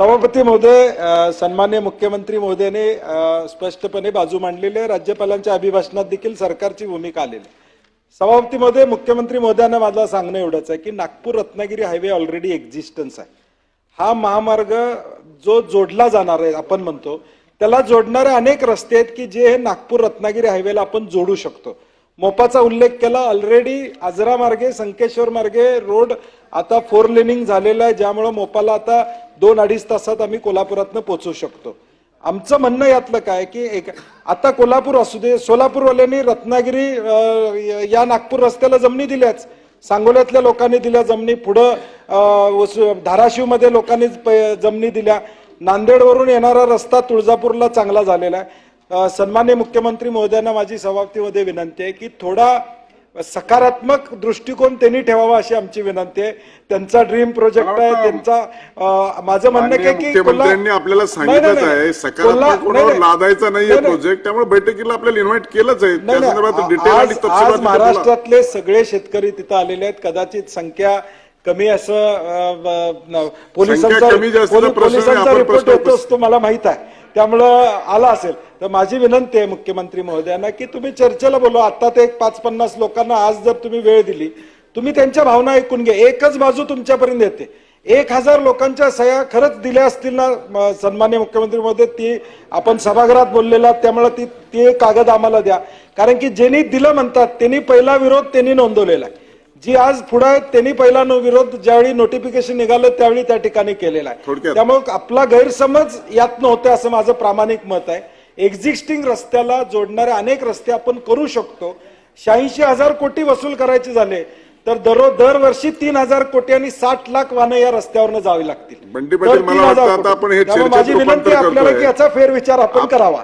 सभापती महोदय सन्मान्य मुख्यमंत्री महोदयाने स्पष्टपणे बाजू मांडलेली आहे. राज्यपालांच्या अभिभाषणात देखील सरकारची भूमिका आलेली आहे. सभापती महोदय मुख्यमंत्री महोदयांना माझं सांगणं एवढंच आहे की Nagpur Ratnagiri highway already existence आहे. हा महामार्ग जो जोडला जाणार आहे आपण म्हणतो त्याला जोडणारे अनेक रस्ते आहेत की जे हे नागपूर रत्नागिरी हायवेला आपण जोडू शकतो. मोपाचा उल्लेख केला ऑलरेडी आजरा मार्गे संकेश्वर मार्गे रोड आता फोर लेनिंग झालेला आहे ज्यामुळे मोपाला आता दोन अडीच तासात आम्ही कोल्हापुरातनं पोहोचू शकतो. आमचं म्हणणं यातलं काय की एक आता कोल्हापूर असू दे सोलापूरवाल्यांनी रत्नागिरी या नागपूर रस्त्याला जमिनी दिल्याच. सांगोल्यातल्या लोकांनी दिल्या जमिनी पुढं वसु- धाराशिवमध्ये लोकांनी प- जमिनी दिल्या. नांदेडवरून येणारा रस्ता तुळजापूरला चांगला झालेला आहे. अं, सन्मान्य मुख्यमंत्री महोदयांना माझी सभापतीमध्ये विनंती आहे की थोडा सकारात्मक दृष्टिकोन त्यांनी ठेवावा अशी आमची विनंती आहे त्यांचा ड्रीम प्रोजेक्ट आहे त्यांचा माझं म्हणणं आहे की मुख्यमंत्र्यांनी आपल्याला सांगितलंच नाही. आहे सकारात्मक कोणावर. लादायचा नाहीये नाही, नाही. प्रोजेक्ट त्यामुळे बैठकीला आपल्याला इन्व्हाइट केलंच आहे त्या. संदर्भात डिटेल आज महाराष्ट्रातले सगळे शेतकरी तिथं आलेले आहेत कदाचित संख्या कमी असं पोलिसांचा रिपोर्ट प्रश्न येतो असतो मला माहीत आहे त्यामुळं आला असेल. तर माझी विनंती आहे मुख्यमंत्री महोदयांना की तुम्ही चर्चेला बोलवा. आता ते एक पाच पन्नास लोकांना आज जर तुम्ही वेळ दिली तुम्ही त्यांच्या भावना ऐकून घ्या. एकच बाजू तुमच्यापर्यंत येते. एक हजार लोकांच्या सह्या खरंच दिल्या असतील ना सन्मान्य मुख्यमंत्री महोदय? ती आपण सभागृहात बोललेला त्यामुळे ती ते कागद आम्हाला द्या. कारण की ज्यांनी दिलं म्हणतात त्यांनी पहिला विरोध त्यांनी नोंदवलेला आहे. जी आज पुढे त्यांनी पहिला विरोध ज्यावेळी नोटिफिकेशन निघालं त्यावेळी त्या ठिकाणी केलेला आहे. त्यामुळे आपला गैरसमज यात नव्हतं असं माझं प्रामाणिक मत आहे एक्झिस्टिंग रस्त्याला जोडणारे अनेक रस्ते आपण करू शकतो शहाऐंशी हजार कोटी वसूल करायचे झाले तर दररोज दरवर्षी तीन हजार कोटी आणि साठ लाख वाहनं या रस्त्यावरनं जावी लागतील बंटी तर पाटील, मला 3,000 वाटतं आता कोटी. आपण त्यामुळे चर्चेत माझी विनंती आपल्याला. की याचा फेरविचार आपण करावा